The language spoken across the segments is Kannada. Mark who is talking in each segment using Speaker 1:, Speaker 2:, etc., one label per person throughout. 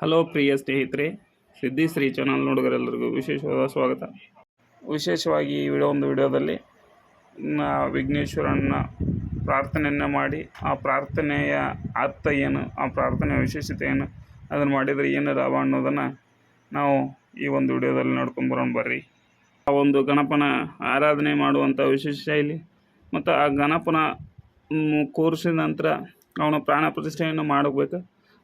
Speaker 1: ಹಲೋ ಪ್ರಿಯ ಸ್ನೇಹಿತರೆ ಸಿದ್ಧಿಶ್ರೀ ಚಾನಲ್ ನೋಡುಗರೆಲ್ಲರಿಗೂ ವಿಶೇಷವಾದ ಸ್ವಾಗತ. ವಿಶೇಷವಾಗಿ ಈ ವಿಡಿಯೋ ಒಂದು ವಿಡಿಯೋದಲ್ಲಿ ವಿಘ್ನೇಶ್ವರನ ಪ್ರಾರ್ಥನೆಯನ್ನು ಮಾಡಿ, ಆ ಪ್ರಾರ್ಥನೆಯ ಅರ್ಥ ಏನು, ಆ ಪ್ರಾರ್ಥನೆಯ ವಿಶೇಷತೆ ಏನು, ಅದನ್ನು ಮಾಡಿದರೆ ಏನು ಲಾಭ ಅನ್ನೋದನ್ನು ನಾವು ಈ ಒಂದು ವಿಡಿಯೋದಲ್ಲಿ ನೋಡ್ಕೊಂಡು ಬರೋಣ ಬರ್ರಿ. ಆ ಒಂದು ಗಣಪನ ಆರಾಧನೆ ಮಾಡುವಂಥ ವಿಶೇಷ ಶೈಲಿ ಮತ್ತು ಆ ಗಣಪನ ಕೂರಿಸಿದ ನಂತರ ಅವನ ಪ್ರಾಣ ಪ್ರತಿಷ್ಠೆಯನ್ನು ಮಾಡಬೇಕು.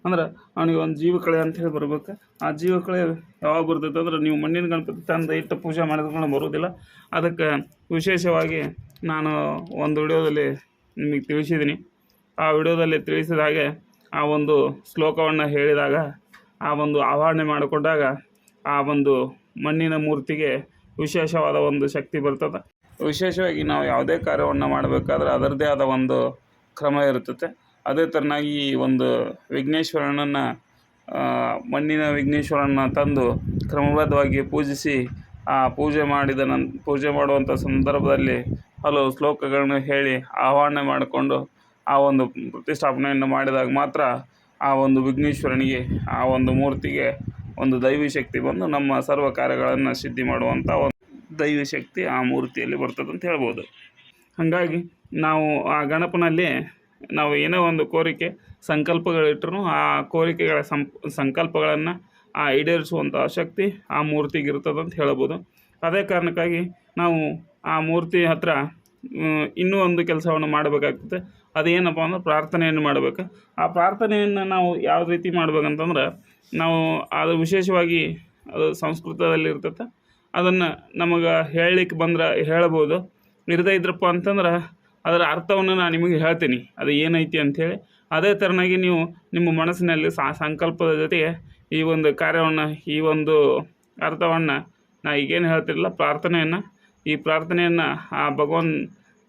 Speaker 1: ಅಂದ್ರೆ ಅವನಿಗೆ ಒಂದು ಜೀವಕಳೆ ಅಂತ ಹೇಳಿ ಬರ್ಬೇಕು. ಆ ಜೀವಕಳೆ ಯಾವಾಗ ಬರ್ತೈತೆ ಅಂದ್ರೆ ನೀವು ಮಣ್ಣಿನ ಗಣಪತಿ ತಂದು ಇಟ್ಟು ಪೂಜೆ ಮಾಡಿದ್ರೆ ಬರೋದಿಲ್ಲ. ಅದಕ್ಕೆ ವಿಶೇಷವಾಗಿ ನಾನು ಒಂದು ವಿಡಿಯೋದಲ್ಲಿ ನಿಮಗೆ ತಿಳಿಸಿದ್ದೀನಿ ಆ ವಿಡಿಯೋದಲ್ಲಿ ತಿಳಿಸಿದ ಹಾಗೆ ಆ ಒಂದು ಶ್ಲೋಕವನ್ನು ಹೇಳಿದಾಗ, ಆ ಒಂದು ಆವರಣೆ ಮಾಡಿಕೊಂಡಾಗ ಆ ಒಂದು ಮಣ್ಣಿನ ಮೂರ್ತಿಗೆ ವಿಶೇಷವಾದ ಒಂದು ಶಕ್ತಿ ಬರ್ತದೆ. ವಿಶೇಷವಾಗಿ ನಾವು ಯಾವುದೇ ಕಾರ್ಯವನ್ನು ಮಾಡಬೇಕಾದ್ರೆ ಅದರದ್ದೇ ಆದ ಒಂದು ಕ್ರಮ ಇರುತ್ತದೆ. ಅದೇ ಥರನಾಗಿ ಈ ಒಂದು ವಿಘ್ನೇಶ್ವರನನ್ನು ಮಣ್ಣಿನ ವಿಘ್ನೇಶ್ವರನನ್ನು ತಂದು ಕ್ರಮಬದ್ಧವಾಗಿ ಪೂಜಿಸಿ, ಆ, ಪೂಜೆ ಮಾಡಿದ ನನ್, ಪೂಜೆ ಮಾಡುವಂಥ ಸಂದರ್ಭದಲ್ಲಿ ಹಲವು ಶ್ಲೋಕಗಳನ್ನು ಹೇಳಿ ಆಹ್ವಾನ ಮಾಡಿಕೊಂಡು ಆ ಒಂದು ಪ್ರತಿಷ್ಠಾಪನೆಯನ್ನು ಮಾಡಿದಾಗ ಮಾತ್ರ ಆ ಒಂದು ವಿಘ್ನೇಶ್ವರನಿಗೆ, ಆ ಒಂದು ಮೂರ್ತಿಗೆ ಒಂದು ದೈವಿ ಶಕ್ತಿ ಬಂದು ನಮ್ಮ ಸರ್ವ ಕಾರ್ಯಗಳನ್ನು ಸಿದ್ಧಿ ಮಾಡುವಂಥ ಒಂದು ದೈವಿ ಶಕ್ತಿ ಆ ಮೂರ್ತಿಯಲ್ಲಿ ಬರ್ತದೆ ಅಂತ ಹೇಳ್ಬೋದು. ಹಾಗಾಗಿ ನಾವು ಆ ಗಣಪನಲ್ಲಿ ನಾವು ಏನೋ ಒಂದು ಕೋರಿಕೆ ಸಂಕಲ್ಪಗಳಿಟ್ಟರು ಆ ಕೋರಿಕೆಗಳ ಸಂಪ್, ಸಂಕಲ್ಪಗಳನ್ನು ಆ ಈಡೇರಿಸುವಂಥ ಶಕ್ತಿ ಆ ಮೂರ್ತಿಗೆ ಇರ್ತದೆ ಅಂತ ಹೇಳ್ಬೋದು. ಅದೇ ಕಾರಣಕ್ಕಾಗಿ ನಾವು ಆ ಮೂರ್ತಿ ಹತ್ರ ಇನ್ನೂ ಒಂದು ಕೆಲಸವನ್ನು ಮಾಡಬೇಕಾಗ್ತದೆ. ಅದೇನಪ್ಪ ಅಂದ್ರೆ ಪ್ರಾರ್ಥನೆಯನ್ನು ಮಾಡಬೇಕು. ಆ ಪ್ರಾರ್ಥನೆಯನ್ನು ನಾವು ಯಾವ ರೀತಿ ಮಾಡ್ಬೇಕಂತಂದ್ರೆ, ನಾವು ಅದು ವಿಶೇಷವಾಗಿ ಅದು ಸಂಸ್ಕೃತದಲ್ಲಿ ಇರ್ತೈತೆ. ಅದನ್ನು ನಮಗೆ ಹೇಳಲಿಕ್ಕೆ ಬಂದ್ರೆ ಹೇಳ್ಬೋದು. ಇರದೇ ಇದ್ರಪ್ಪ ಅಂತಂದ್ರೆ ಅದರ ಅರ್ಥವನ್ನು ನಾನು ನಿಮಗೆ ಹೇಳ್ತೀನಿ. ಅದು ಏನೈತಿ ಅಂಥೇಳಿ. ಅದೇ ಥರನಾಗಿ ನೀವು ನಿಮ್ಮ ಮನಸ್ಸಿನಲ್ಲಿ ಸಾ, ಸಂಕಲ್ಪದ ಜೊತೆಗೆ ಈ ಒಂದು ಕಾರ್ಯವನ್ನು, ಈ ಒಂದು ಅರ್ಥವನ್ನು ನಾ ಈಗೇನು ಹೇಳ್ತಿರಲ್ಲ, ಪ್ರಾರ್ಥನೆಯನ್ನು. ಈ ಪ್ರಾರ್ಥನೆಯನ್ನು ಆ ಭಗವಾನ್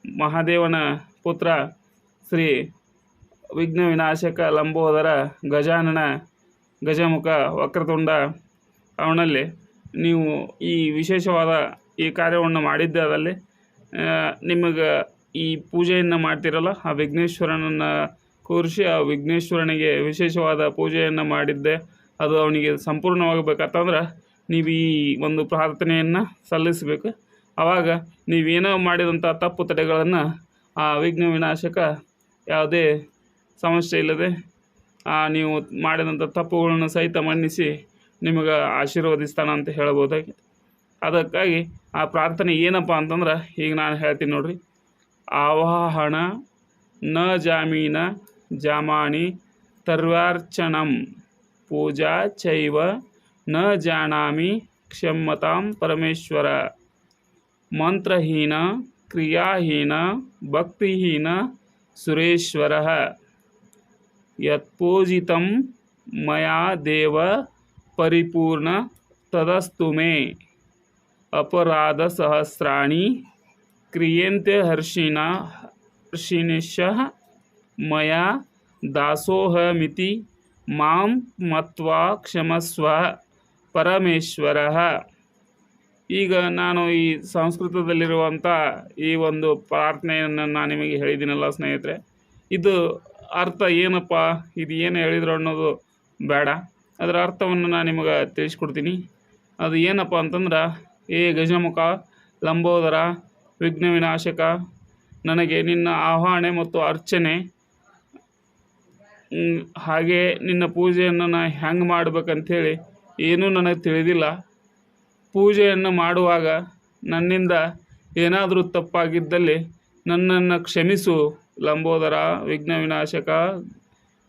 Speaker 1: ಮಹಾದೇವನ ಪುತ್ರ ಶ್ರೀ ವಿಘ್ನ ವಿನಾಶಕ ಲಂಬೋದರ ಗಜಾನನ ಗಜಮುಖ ವಕ್ರತುಂಡ ಅವನಲ್ಲಿ ನೀವು ಈ ವಿಶೇಷವಾದ ಈ ಕಾರ್ಯವನ್ನು ಮಾಡಿದ್ದಾದಲ್ಲಿ ನಿಮಗೆ ಈ ಪೂಜೆಯನ್ನು ಮಾಡ್ತಿರಲ್ಲ, ಆ ವಿಘ್ನೇಶ್ವರನನ್ನು ಕೂರಿಸಿ ಆ ವಿಘ್ನೇಶ್ವರನಿಗೆ ವಿಶೇಷವಾದ ಪೂಜೆಯನ್ನು ಮಾಡಿದ್ದೆ. ಅದು ಅವನಿಗೆ ಸಂಪೂರ್ಣವಾಗಬೇಕಂತಂದ್ರೆ ನೀವು ಈ ಒಂದು ಪ್ರಾರ್ಥನೆಯನ್ನು ಸಲ್ಲಿಸಬೇಕು. ಆವಾಗ ನೀವೇನೋ ಮಾಡಿದಂಥ ತಪ್ಪು ತಡೆಗಳನ್ನು ಆ ವಿಘ್ನ ವಿನಾಶಕ ಯಾವುದೇ ಸಮಸ್ಯೆ ಇಲ್ಲದೆ ನೀವು ಮಾಡಿದಂಥ ತಪ್ಪುಗಳನ್ನು ಸಹಿತ ಮನ್ನಿಸಿ ನಿಮಗೆ ಆಶೀರ್ವದಿಸ್ತಾನ ಅಂತ ಹೇಳ್ಬೋದಾಗಿ. ಅದಕ್ಕಾಗಿ ಆ ಪ್ರಾರ್ಥನೆ ಏನಪ್ಪ ಅಂತಂದ್ರೆ ಈಗ ನಾನು ಹೇಳ್ತೀನಿ ನೋಡ್ರಿ. आवाहन न जामीन जामा तर्वाचन पूजा चैव न जानामि क्षमता परमेश्वर। मंत्रहीन क्रियाहीन भक्तिन सुरेश्वर। यूजित मैं देव परिपूर्ण तदस्तु मे। अपराधसहस्राणी ಹರ್ಷಿಣ ಹರ್ಷಿನಿಶಃ ಮಯಾ, ದಾಸೋಹಮಿತಿ, ಮಾಂ ಮತ್ವಾ ಕ್ಷಮಸ್ವ ಪರಮೇಶ್ವರ. ಈಗ ನಾನು ಈ ಸಂಸ್ಕೃತದಲ್ಲಿರುವಂಥ ಈ ಒಂದು ಪ್ರಾರ್ಥನೆಯನ್ನು ನಾನು ನಿಮಗೆ ಹೇಳಿದ್ದೀನಲ್ಲ ಸ್ನೇಹಿತರೆ, ಇದು ಅರ್ಥ ಏನಪ್ಪ, ಇದು ಏನು ಹೇಳಿದ್ರು ಅನ್ನೋದು ಬೇಡ. ಅದರ ಅರ್ಥವನ್ನು ನಾನು ನಿಮಗೆ ತಿಳಿಸ್ಕೊಡ್ತೀನಿ. ಅದು ಏನಪ್ಪ ಅಂತಂದ್ರೆ, ಏ ಗಜಮುಖ, ಲಂಬೋದರ ವಿಘ್ನ ವಿನಾಶಕ ನನಗೆ ನಿನ್ನ ಆಹ್ವಾನೆ ಮತ್ತು ಅರ್ಚನೆ ಹಾಗೆ ನಿನ್ನ ಪೂಜೆಯನ್ನು ನಾ ಹೆಂಗೆ ಮಾಡ್ಬೇಕಂಥೇಳಿ ಏನೂ ನನಗೆ ತಿಳಿದಿಲ್ಲ. ಪೂಜೆಯನ್ನು ಮಾಡುವಾಗ ನನ್ನಿಂದ ಏನಾದರೂ ತಪ್ಪಾಗಿದ್ದಲ್ಲಿ ನನ್ನನ್ನು ಕ್ಷಮಿಸು, ಲಂಬೋದರ ವಿಘ್ನ ವಿನಾಶಕ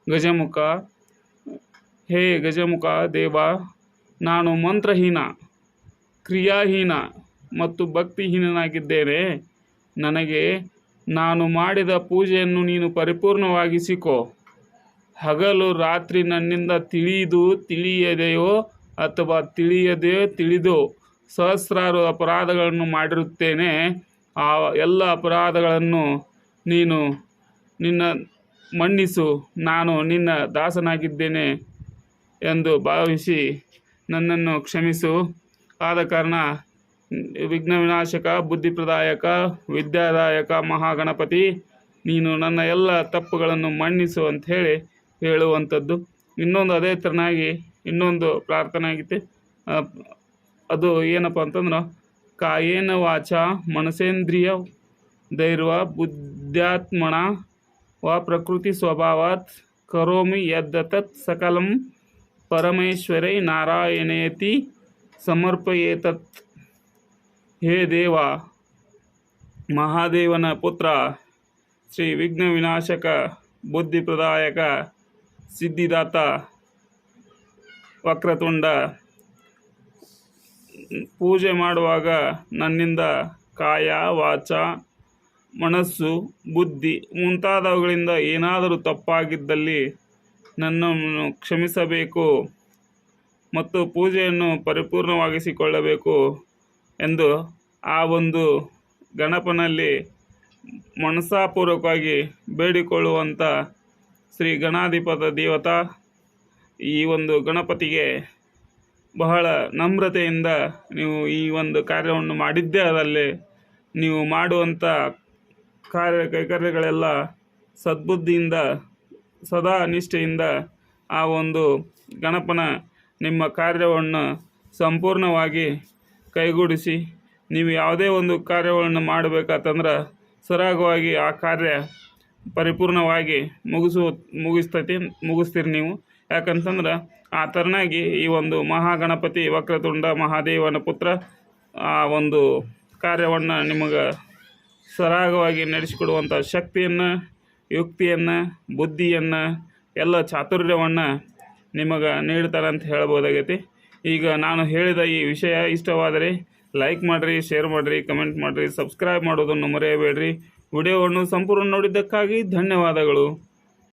Speaker 1: ಗಜಮುಖ. ಹೇ ಗಜಮುಖ ದೇವ, ನಾನು ಮಂತ್ರಹೀನ, ಕ್ರಿಯಾಹೀನ ಮತ್ತು ಭಕ್ತಿಹೀನನಾಗಿದ್ದೇನೆ. ನನಗೆ ನಾನು ಮಾಡಿದ ಪೂಜೆಯನ್ನು ನೀನು ಪರಿಪೂರ್ಣವಾಗಿಸಿಕೋ. ಹಗಲು ರಾತ್ರಿ ನನ್ನಿಂದ ತಿಳಿದು ತಿಳಿಯದೆಯೋ ಅಥವಾ ತಿಳಿಯದೆಯೋ ತಿಳಿದು ಸಹಸ್ರಾರು ಅಪರಾಧಗಳನ್ನು ಮಾಡಿರುತ್ತೇನೆ. ಆ ಎಲ್ಲ ಅಪರಾಧಗಳನ್ನು ನೀನು ನಿನ್ನ ಮನ್ನಿಸು. ನಾನು ನಿನ್ನ ದಾಸನಾಗಿದ್ದೇನೆ ಎಂದು ಭಾವಿಸಿ ನನ್ನನ್ನು ಕ್ಷಮಿಸು. ಆದ ಕಾರಣ ವಿಘ್ನ ವಿನಾಶಕ ಬುದ್ಧಿಪ್ರದಾಯಕ, ವಿದ್ಯಾದಾಯಕ, ಮಹಾಗಣಪತಿ, ನೀನು ನನ್ನ ಎಲ್ಲ ತಪ್ಪುಗಳನ್ನು ಮನ್ನಿಸು ಹೇಳಿ ಹೇಳುವಂಥದ್ದು. ಇನ್ನೊಂದು ಅದೇ ಥರನಾಗಿ ಇನ್ನೊಂದು ಪ್ರಾರ್ಥನೆ ಆಗಿತ್ತು ಅದು ಏನಪ್ಪ ಅಂತಂದ್ರೆ, ಕಾಯೇನ ವಾಚ ಮನಸೇಂದ್ರಿಯ ಧೈರ್ವ ಬುದ್ಧಾತ್ಮಣ ವ ಪ್ರಕೃತಿ ಸ್ವಭಾವತ್ ಕರೋಮಿ ಯದ್ದತತ್ ಸಕಲಂ ಪರಮೇಶ್ವರೈ ನಾರಾಯಣೇತಿ ಸಮರ್ಪಯೇತತ್. ಹೇ ದೇವ, ಮಹಾದೇವನ ಪುತ್ರ, ಶ್ರೀ ವಿಘ್ನ ವಿನಾಶಕ ಬುದ್ಧಿ ಪ್ರದಾಯಕ ಸಿದ್ಧಿದಾತ, ವಕ್ರತುಂಡ. ಪೂಜೆ ಮಾಡುವಾಗ ನನ್ನಿಂದ ಕಾಯ, ವಾಚ, ಮನಸ್ಸು, ಬುದ್ಧಿ ಮುಂತಾದವುಗಳಿಂದ ಏನಾದರೂ ತಪ್ಪಾಗಿದ್ದಲ್ಲಿ ನನ್ನನ್ನು ಕ್ಷಮಿಸಬೇಕು ಮತ್ತು ಪೂಜೆಯನ್ನು ಪರಿಪೂರ್ಣವಾಗಿಸಿಕೊಳ್ಳಬೇಕು. ಎಂದು ಆ ಒಂದು ಗಣಪನಲ್ಲಿ ಮನಸಾಪೂರ್ವಕವಾಗಿ ಬೇಡಿಕೊಳ್ಳುವಂಥ ಶ್ರೀ ಗಣಾಧಿಪತ ದೇವತಾ ಈ ಒಂದು ಗಣಪತಿಗೆ ಬಹಳ ನಮ್ರತೆಯಿಂದ ನೀವು ಈ ಒಂದು ಕಾರ್ಯವನ್ನು ಮಾಡಿದ್ದೇ ಅದಲ್ಲಿ ನೀವು ಮಾಡುವಂಥ ಕಾರ್ಯ ಕೈಕಾರ್ಯಗಳೆಲ್ಲ ಸದ್ಬುದ್ಧಿಯಿಂದ ಸದಾ ನಿಷ್ಠೆಯಿಂದ ಆ ಒಂದು ಗಣಪನ ನಿಮ್ಮ ಕಾರ್ಯವನ್ನು ಸಂಪೂರ್ಣವಾಗಿ ಕೈಗೂಡಿಸಿ, ನೀವು ಯಾವುದೇ ಒಂದು ಕಾರ್ಯವನ್ನು ಮಾಡಬೇಕಾತಂದ್ರೆ ಸರಾಗವಾಗಿ ಆ ಕಾರ್ಯ ಪರಿಪೂರ್ಣವಾಗಿ ಮುಗಿಸು, ಮುಗಿಸ್ತತಿ, ಮುಗಿಸ್ತೀರಿ ನೀವು. ಯಾಕಂತಂದ್ರೆ ಆ ಥರನಾಗಿ ಈ ಒಂದು ಮಹಾಗಣಪತಿ ವಕ್ರತುಂಡ ಮಹಾದೇವನ ಪುತ್ರ ಆ ಒಂದು ಕಾರ್ಯವನ್ನು ನಿಮಗೆ ಸರಾಗವಾಗಿ ನಡೆಸಿಕೊಡುವಂಥ ಶಕ್ತಿಯನ್ನು, ಯುಕ್ತಿಯನ್ನು, ಬುದ್ಧಿಯನ್ನು, ಎಲ್ಲ ಚಾತುರ್ಯವನ್ನು ನಿಮಗೆ ನೀಡ್ತಾರಂತ ಹೇಳ್ಬೋದಾಗೈತಿ. ಈಗ ನಾನು ಹೇಳಿದ ಈ ವಿಷಯ ಇಷ್ಟವಾದರೆ ಲೈಕ್ ಮಾಡಿರಿ ಶೇರ್ ಮಾಡಿರಿ ಕಮೆಂಟ್ ಮಾಡಿರಿ ಸಬ್ಸ್ಕ್ರೈಬ್ ಮಾಡೋದನ್ನು ಮರೆಯಬೇಡ್ರಿ. ವಿಡಿಯೋವನ್ನು ಸಂಪೂರ್ಣ ನೋಡಿದ್ದಕ್ಕಾಗಿ ಧನ್ಯವಾದಗಳು.